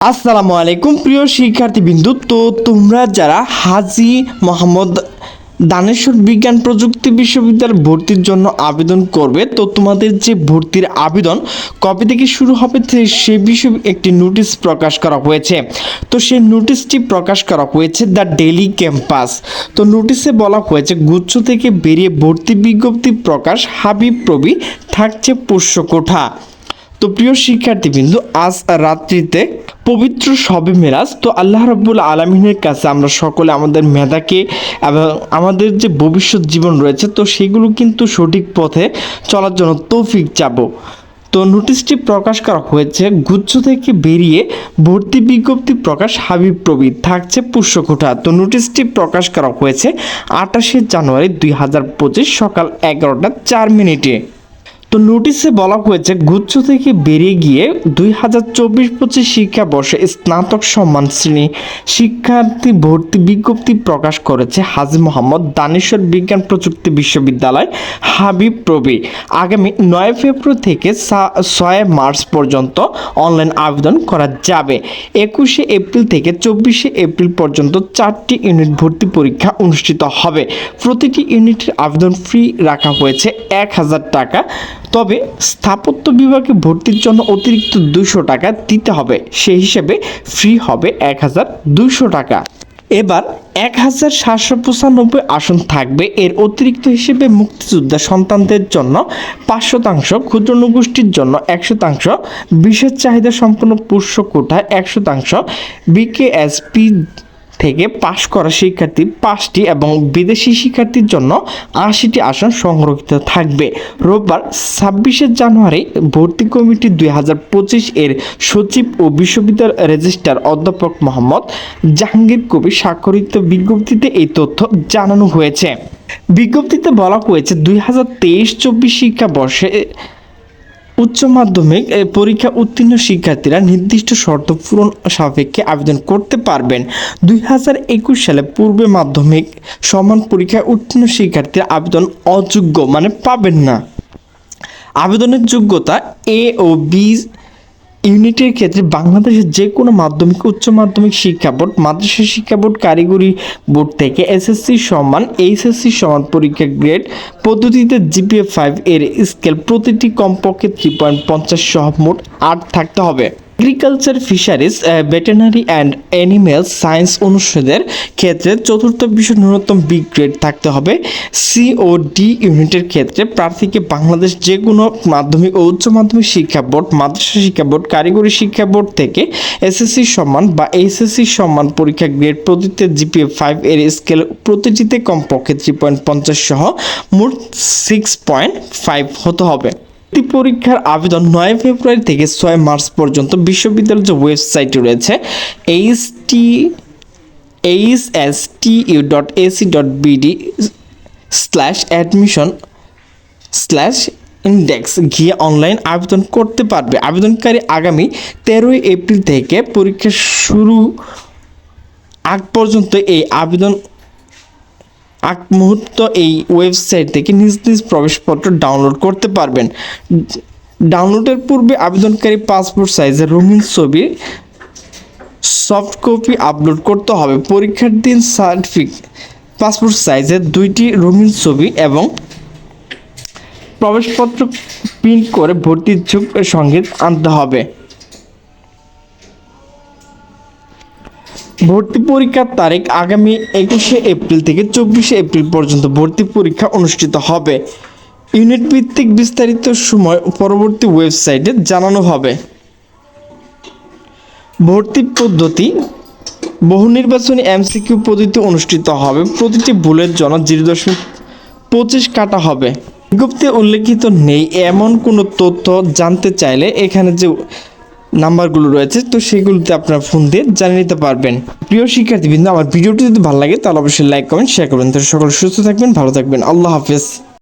আসসালামু আলাইকুম, প্রিয় শিক্ষার্থী বিন্দু তো তোমরা যারা হাজি মোহাম্মদ দানেশ্বর বিজ্ঞান প্রযুক্তি বিশ্ববিদ্যালয় ভর্তির জন্য আবেদন করবে, তো তোমাদের যে ভর্তির আবেদন, কবে থেকে শুরু হবে সে- সে বিষয়ে একটি নোটিশ প্রকাশ করা হয়েছে। তো সেই নোটিশটি প্রকাশ করা হয়েছে দ্য ডেলি ক্যাম্পাস। তো নোটিশে বলা হয়েছে, গুচ্ছ থেকে বেরিয়ে ভর্তি বিজ্ঞপ্তি প্রকাশ হাবিব প্রবি থাকছে পোষ্য কোঠা তো প্রিয় শিক্ষার্থীবৃন্দ, আজ রাত্রিতে পবিত্র শবে মেরাজ। তো আল্লাহ রব্বুল আলমিনের কাছে আমরা সকলে আমাদের মেধাকে এবং আমাদের যে ভবিষ্যৎ জীবন রয়েছে, তো সেগুলো কিন্তু সঠিক পথে চলার জন্য তৌফিক যাব তো নোটিশটি প্রকাশ করা হয়েছে, গুচ্ছ থেকে বেরিয়ে ভর্তি বিজ্ঞপ্তি প্রকাশ হাবিব প্রবীর থাকছে পুষ্যকোঠা। তো নোটিশটি প্রকাশ করা হয়েছে আঠাশে জানুয়ারি দুই হাজার পঁচিশ সকাল এগারোটা চার মিনিটে। তো নোটিশে বলা হয়েছে, গুচ্ছ থেকে বেরিয়ে গিয়ে দুই হাজার চব্বিশ পঁচিশ শিক্ষাবর্ষে স্নাতক সম্মান শ্রেণি শিক্ষার্থী ভর্তি বিজ্ঞপ্তি প্রকাশ করেছে হাজি মোহাম্মদ দানেশ্বর বিজ্ঞান প্রযুক্তি বিশ্ববিদ্যালয় হাবিব প্রবি। আগামী নয় ফেব্রুয়ারি থেকে ছয় মার্চ পর্যন্ত অনলাইন আবেদন করা যাবে। একুশে এপ্রিল থেকে চব্বিশে এপ্রিল পর্যন্ত চারটি ইউনিট ভর্তি পরীক্ষা অনুষ্ঠিত হবে। প্রতিটি ইউনিটের আবেদন ফ্রি রাখা হয়েছে এক হাজার টাকা। তবে স্থাপত্য বিভাগে ভর্তির জন্য অতিরিক্ত দুশো টাকা দিতে হবে। সেই হিসেবে ফ্রি হবে এক হাজার দুশো টাকা। এবার এক হাজার সাতশো পঁচানব্বই আসন থাকবে। এর অতিরিক্ত হিসেবে মুক্তিযোদ্ধা সন্তানদের জন্য পাঁচ শতাংশ, ক্ষুদ্র নগোষ্ঠীর জন্য এক শতাংশ, বিশেষ চাহিদা সম্পন্ন পুষ্য কোটায় এক শতাংশ বিকেএসপি থেকে পাশ করা শিক্ষার্থী পাঁচটি এবং বিদেশি শিক্ষার্থীর জন্য আশিটি আসন সংরক্ষিত থাকবে। রোববার ছাব্বিশে জানুয়ারি ভর্তি কমিটি দুই হাজার পঁচিশ এর সচিব ও বিশ্ববিদ্যালয় রেজিস্ট্রার অধ্যাপক মোহাম্মদ জাহাঙ্গীর কবির স্বাক্ষরিত বিজ্ঞপ্তিতে এই তথ্য জানানো হয়েছে। বিজ্ঞপ্তিতে বলা হয়েছে, দুই হাজার তেইশ চব্বিশ শিক্ষাবর্ষে উচ্চ মাধ্যমিক পরীক্ষা উত্তীর্ণ শিক্ষার্থীরা নির্দিষ্ট শর্ত পূরণ সাপেক্ষে আবেদন করতে পারবেন। দুই হাজার একুশ সালে পূর্বে মাধ্যমিক সমান পরীক্ষায় উত্তীর্ণ শিক্ষার্থীরা আবেদন অযোগ্য মানে পাবেন না। আবেদনের যোগ্যতা এ ও বি ইউনিটের ক্ষেত্রে বাংলাদেশের যে কোনো মাধ্যমিক, উচ্চ মাধ্যমিক শিক্ষা বোর্ড, মাদ্রাসা শিক্ষা বোর্ড, কারিগরি বোর্ড থেকে এসএসসি সমান এইচএসসি সমান পরীক্ষা গ্রেড পদ্ধতিতে জিপিএ ফাইভ এর স্কেল প্রতিটি কমপক্ষে থ্রি পয়েন্ট পঞ্চাশ সহ মোট আট থাকতে হবে। Agriculture fisheries veterinary and animal science অনুষদের ক্ষেত্রে চতুর্থ বিষয় ন্যূনতম বি গ্রেড থাকতে হবে। সি ও ডি ইউনিটের ক্ষেত্রে প্রার্থীকে বাংলাদেশ যে কোনো মাধ্যমিক ও উচ্চ মাধ্যমিক শিক্ষা বোর্ড, মাদ্রাসা শিক্ষা বোর্ড, কারিগরি শিক্ষা বোর্ড থেকে এসএসসি সম্মান বা এইচএসসি সম্মান পরীক্ষা গ্রেড প্রতিতে জিপিএ ফাইভ এর স্কেল প্রতিটিতে কমপক্ষে থ্রি পয়েন্ট পঞ্চাশ সহ মোট সিক্স পয়েন্ট ফাইভ হতে হবে। ভর্তি পরীক্ষার আবেদন নয় ফেব্রুয়ারি থেকে ছয় মার্চ পর্যন্ত বিশ্ববিদ্যালয়ের যে ওয়েবসাইট রয়েছে, H T H S T U dot AC dot BD slash admission slash index গিয়ে অনলাইন আবেদন করতে পারবে। আবেদনকারী আগামী তেরোই এপ্রিল থেকে পরীক্ষা শুরু আগ পর্যন্ত এই আবেদন আগ মুহূর্ত এই ওয়েবসাইট থেকে নিজ নিজ প্রবেশপত্র ডাউনলোড করতে পারবেন। ডাউনলোডের পূর্বে আবেদনকারী পাসপোর্ট সাইজের রঙিন ছবি সফট কপি আপলোড করতে হবে। পরীক্ষার দিন সার্টিফিকেট পাসপোর্ট সাইজের দুইটি রঙিন ছবি এবং প্রবেশপত্র প্রিন্ট করে ভর্তির সঙ্গে আনতে হবে। ভর্তি পরীক্ষার তারিখ আগামী একুশে এপ্রিল থেকে চব্বিশে এপ্রিল পর্যন্ত ভর্তি পরীক্ষা অনুষ্ঠিত হবে। ইউনিট ভিত্তিক বিস্তারিত সময় পরবর্তী ওয়েবসাইটে জানানো হবে। ভর্তি পদ্ধতি, বহু নির্বাচনী এমসিকিউ পদ্ধতি অনুষ্ঠিত হবে, প্রতিটি ভুলের জন্য জিরো দশমিক পঁচিশ কাটা হবে। বিজ্ঞপ্তি উল্লেখিত নেই, এমন কোনো তথ্য জানতে চাইলে এখানে যে নাম্বারগুলো রয়েছে, তো সেগুলোতে আপনার ফোন দিয়ে জানিয়ে নিতে পারবেন। প্রিয় শিক্ষার্থীবৃন্দ, আমার ভিডিওটি যদি ভালো লাগে, তাহলে অবশ্যই লাইক কমেন্ট শেয়ার করবেন। তো সকল সুস্থ থাকবেন, ভালো থাকবেন। আল্লাহ হাফেজ।